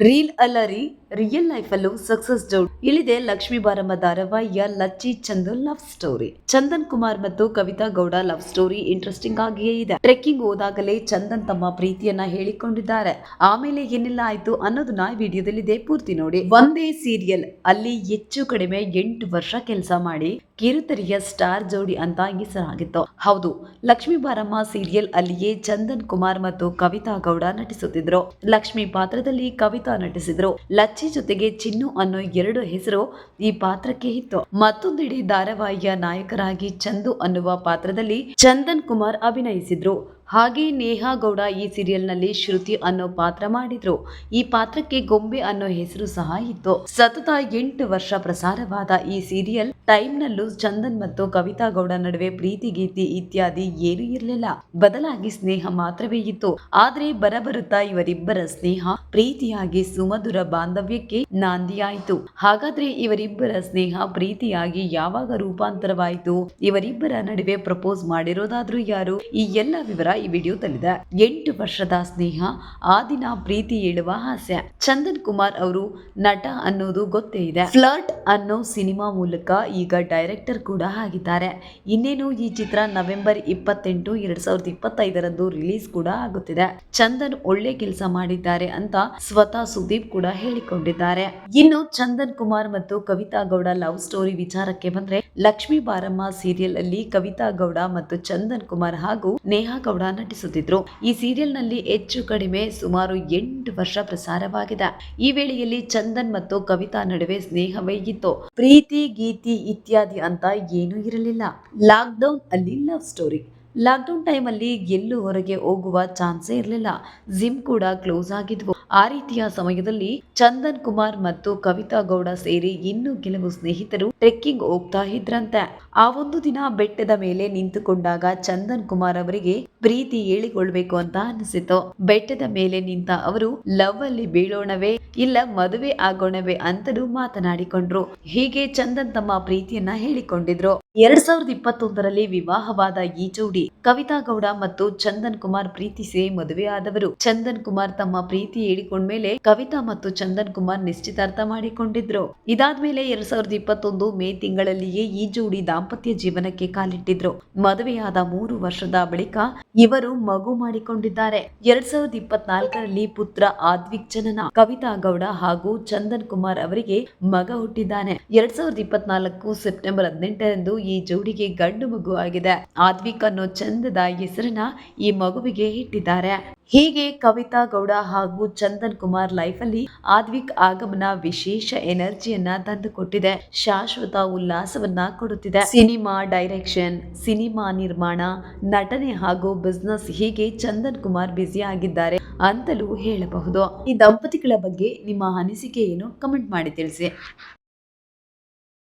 Reel ಅಲ್ಲ re real life ಅಲ್ಲೂ success ಜೋಡ್ ಇಲ್ಲಿದೆ ಲಕ್ಷ್ಮೀ ಬಾರಮ್ಮ ಧಾರಾವಾಹಿಯ ಲಚ್ಚಿ ಚಂದು ಲವ್ ಸ್ಟೋರಿ ಚಂದನ್ ಕುಮಾರ್ ಮತ್ತು Kavitha Gowda love story interesting ಆಗಿಯೇ ಇದೆ. ಟ್ರೆಕ್ಕಿಂಗ್ ಹೋದಾಗಲೇ ಚಂದನ್ ತಮ್ಮ ಪ್ರೀತಿಯನ್ನ ಹೇಳಿಕೊಂಡಿದ್ದಾರೆ. ಆಮೇಲೆ ಏನೆಲ್ಲ ಆಯ್ತು ಅನ್ನೋದನ್ನ ವಿಡಿಯೋದಲ್ಲಿದೆ ಪೂರ್ತಿ ನೋಡಿ. ಒಂದೇ ಸೀರಿಯಲ್ ಅಲ್ಲಿ ಹೆಚ್ಚು ಕಡಿಮೆ ಎಂಟು ವರ್ಷ ಕೆಲಸ ಮಾಡಿ ಕಿರುತೆರೆಯ ಸ್ಟಾರ್ ಜೋಡಿ ಅಂತ ಹೆಸರಾಗಿತ್ತು. ಹೌದು, ಲಕ್ಷ್ಮೀ ಬಾರಮ್ಮ ಸೀರಿಯಲ್ ಅಲ್ಲಿಯೇ ಚಂದನ್ ಕುಮಾರ್ ಮತ್ತು ಕವಿತಾ ಗೌಡ ನಟಿಸುತ್ತಿದ್ರು. ಲಕ್ಷ್ಮಿ ಪಾತ್ರದಲ್ಲಿ ಕವಿತಾ ನಟಿಸಿದ್ರು. ಲಚ್ಚಿ ಜೊತೆಗೆ ಚಿನ್ನು ಅನ್ನೋ ಎರಡು ಹೆಸರು ಈ ಪಾತ್ರಕ್ಕೆ ಇತ್ತು. ಮತ್ತೊಂದೆಡೆ ಧಾರಾವಾಹಿಯ ನಾಯಕರಾಗಿ ಚಂದು ಅನ್ನುವ ಪಾತ್ರದಲ್ಲಿ ಚಂದನ್ ಕುಮಾರ್ ಅಭಿನಯಿಸಿದ್ರು. ಹಾಗೆ ನೇಹಾ ಗೌಡ ಈ ಸೀರಿಯಲ್ನಲ್ಲಿ ಶ್ರುತಿ ಅನ್ನೋ ಪಾತ್ರ ಮಾಡಿದ್ರು. ಈ ಪಾತ್ರಕ್ಕೆ ಗೊಂಬೆ ಅನ್ನೋ ಹೆಸರು ಸಹ ಇತ್ತು. ಸತತ ಎಂಟು ವರ್ಷ ಪ್ರಸಾರವಾದ ಈ ಸೀರಿಯಲ್ ಟೈಮ್ನಲ್ಲೂ ಚಂದನ್ ಮತ್ತು ಕವಿತಾ ಗೌಡ ನಡುವೆ ಪ್ರೀತಿ, ಗೀತಿ ಇತ್ಯಾದಿ ಏನೂ ಇರಲಿಲ್ಲ. ಬದಲಾಗಿ ಸ್ನೇಹ ಮಾತ್ರವೇ ಇತ್ತು. ಆದ್ರೆ ಬರಬರುತ್ತಾ ಇವರಿಬ್ಬರ ಸ್ನೇಹ ಪ್ರೀತಿಯಾಗಿ ಸುಮಧುರ ಬಾಂಧವ್ಯಕ್ಕೆ ನಾಂದಿಯಾಯಿತು. ಹಾಗಾದ್ರೆ ಇವರಿಬ್ಬರ ಸ್ನೇಹ ಪ್ರೀತಿಯಾಗಿ ಯಾವಾಗ ರೂಪಾಂತರವಾಯಿತು? ಇವರಿಬ್ಬರ ನಡುವೆ ಪ್ರಪೋಸ್ ಮಾಡಿರೋದಾದ್ರೂ ಯಾರು? ಈ ಎಲ್ಲ ವಿವರ ಈ ವಿಡಿಯೋದಲ್ಲಿದೆ ಎಂಟು ವರ್ಷದ ಸ್ನೇಹ ಆ ದಿನ ಪ್ರೀತಿ ಹೇಳುವ ಹಾಸ್ಯ. ಚಂದನ್ ಕುಮಾರ್ ಅವರು ನಟ ಅನ್ನೋದು ಗೊತ್ತೇ ಇದೆ. ಫ್ಲರ್ಟ್ ಅನ್ನೋ ಸಿನಿಮಾ ಮೂಲಕ ಈಗ ಡೈರೆಕ್ಟರ್ ಕೂಡ ಆಗಿದ್ದಾರೆ. ಇನ್ನೇನು ಈ ಚಿತ್ರ ನವೆಂಬರ್ ಇಪ್ಪತ್ತೆಂಟು, ಎರಡ್ ಸಾವಿರದ ಇಪ್ಪತ್ತೈದರಂದು ರಿಲೀಸ್ ಕೂಡ ಆಗುತ್ತಿದೆ. ಚಂದನ್ ಒಳ್ಳೆ ಕೆಲಸ ಮಾಡಿದ್ದಾರೆ ಅಂತ ಸ್ವತಃ ಸುದೀಪ್ ಕೂಡ ಹೇಳಿಕೊಂಡಿದ್ದಾರೆ. ಇನ್ನು ಚಂದನ್ ಕುಮಾರ್ ಮತ್ತು ಕವಿತಾ ಗೌಡ ಲವ್ ಸ್ಟೋರಿ ವಿಚಾರಕ್ಕೆ ಬಂದ್ರೆ ಲಕ್ಷ್ಮೀ ಬಾರಮ್ಮ ಸೀರಿಯಲ್ ಅಲ್ಲಿ ಕವಿತಾ ಗೌಡ ಮತ್ತು ಚಂದನ್ ಕುಮಾರ್ ಹಾಗೂ ನೇಹಾ ಗೌಡ ನಟಿಸುತ್ತಿದ್ರು. ಈ ಸೀರಿಯಲ್ನಲ್ಲಿ ಹೆಚ್ಚು ಕಡಿಮೆ ಸುಮಾರು ಎಂಟು ವರ್ಷ ಪ್ರಸಾರವಾಗಿದೆ. ಈ ವೇಳೆಯಲ್ಲಿ ಚಂದನ್ ಮತ್ತು ಕವಿತಾ ನಡುವೆ ಸ್ನೇಹವೇ ಇತ್ತು. ಪ್ರೀತಿ, ಗೀತಿ ಇತ್ಯಾದಿ ಅಂತ ಏನೂ ಇರಲಿಲ್ಲ. ಲಾಕ್ ಡೌನ್ ಅಲ್ಲಿ ಲವ್ ಸ್ಟೋರಿ. ಲಾಕ್ಡೌನ್ ಟೈಮಲ್ಲಿ ಎಲ್ಲೂ ಹೊರಗೆ ಹೋಗುವ ಚಾನ್ಸೇ ಇರಲಿಲ್ಲ. ಜಿಮ್ ಕೂಡ ಕ್ಲೋಸ್ ಆಗಿದ್ವು. ಆ ರೀತಿಯ ಸಮಯದಲ್ಲಿ ಚಂದನ್ ಕುಮಾರ್ ಮತ್ತು ಕವಿತಾ ಗೌಡ ಸೇರಿ ಇನ್ನು ಕೆಲವು ಸ್ನೇಹಿತರು ಟ್ರೆಕ್ಕಿಂಗ್ ಹೋಗ್ತಾ ಇದ್ರಂತೆ. ಆ ಒಂದು ದಿನ ಬೆಟ್ಟದ ಮೇಲೆ ನಿಂತುಕೊಂಡಾಗ ಚಂದನ್ ಕುಮಾರ್ ಅವರಿಗೆ ಪ್ರೀತಿ ಹೇಳಿಕೊಳ್ಬೇಕು ಅಂತ ಅನಿಸಿತು. ಬೆಟ್ಟದ ಮೇಲೆ ನಿಂತ ಅವರು, ಲವ್ ಅಲ್ಲಿ ಬೀಳೋಣವೇ, ಇಲ್ಲ ಮದುವೆ ಆಗೋಣವೇ ಅಂತಲೂ ಮಾತನಾಡಿಕೊಂಡ್ರು. ಹೀಗೆ ಚಂದನ್ ತಮ್ಮ ಪ್ರೀತಿಯನ್ನ ಹೇಳಿಕೊಂಡಿದ್ರು. ಎರಡ್ ಸಾವಿರದ ಇಪ್ಪತ್ತೊಂದರಲ್ಲಿ ವಿವಾಹವಾದ ಈ ಜೋಡಿ ಕವಿತಾ ಗೌಡ ಮತ್ತು ಚಂದನ್ ಕುಮಾರ್ ಪ್ರೀತಿಸಿ ಮದುವೆಯಾದವರು. ಚಂದನ್ ಕುಮಾರ್ ತಮ್ಮ ಪ್ರೀತಿ ಹೇಳಿಕೊಂಡ್ಮೇಲೆ ಕವಿತಾ ಮತ್ತು ಚಂದನ್ ಕುಮಾರ್ ನಿಶ್ಚಿತಾರ್ಥ ಮಾಡಿಕೊಂಡಿದ್ರು. ಇದಾದ್ಮೇಲೆ ಎರಡ್ ಸಾವಿರದ ಇಪ್ಪತ್ತೊಂದು ಮೇ ತಿಂಗಳಲ್ಲಿಯೇ ಈ ಜೋಡಿ ದಾಂಪತ್ಯ ಜೀವನಕ್ಕೆ ಕಾಲಿಟ್ಟಿದ್ರು. ಮದುವೆಯಾದ ಮೂರು ವರ್ಷದ ಬಳಿಕ ಇವರು ಮಗು ಮಾಡಿಕೊಂಡಿದ್ದಾರೆ. ಎರಡ್ ಸಾವಿರದ ಇಪ್ಪತ್ನಾಲ್ಕರಲ್ಲಿ ಪುತ್ರ ಆದ್ವಿಕ್ ಜನನ. ಕವಿತಾ ಗೌಡ ಹಾಗೂ ಚಂದನ್ ಕುಮಾರ್ ಅವರಿಗೆ ಮಗ ಹುಟ್ಟಿದ್ದಾನೆ. ಎರಡ್ ಸಾವಿರದ ಇಪ್ಪತ್ನಾಲ್ಕು ಸೆಪ್ಟೆಂಬರ್ ಹದಿನೆಂಟರಂದು ಈ ಜೋಡಿಗೆ ಗಂಡು ಮಗು ಆಗಿದೆ. ಆದ್ವಿಕ್ ಅನ್ನೋ ಚಂದದ ಹೆಸರನ್ನ ಈ ಮಗುವಿಗೆ ಇಟ್ಟಿದ್ದಾರೆ. ಹೀಗೆ ಕವಿತಾ ಗೌಡ ಹಾಗೂ ಚಂದನ್ ಕುಮಾರ್ ಲೈಫ್ ಅಲ್ಲಿ ಆದ್ವಿಕ್ ಆಗಮನ ವಿಶೇಷ ಎನರ್ಜಿಯನ್ನ ತಂದುಕೊಟ್ಟಿದೆ ಶಾಶ್ವತ ಉಲ್ಲಾಸವನ್ನ ಕೊಡುತ್ತಿದೆ. ಸಿನಿಮಾ ಡೈರೆಕ್ಷನ್ ಸಿನಿಮಾ ನಿರ್ಮಾಣ, ನಟನೆ ಹಾಗೂ ಬಿಸ್ನೆಸ್ ಹೀಗೆ ಚಂದನ್ ಕುಮಾರ್ ಬ್ಯುಸಿ ಆಗಿದ್ದಾರೆ ಅಂತಲೂ ಹೇಳಬಹುದು. ಈ ದಂಪತಿಗಳ ಬಗ್ಗೆ ನಿಮ್ಮ ಅನಿಸಿಕೆ ಏನು? ಕಮೆಂಟ್ ಮಾಡಿ ತಿಳಿಸಿ.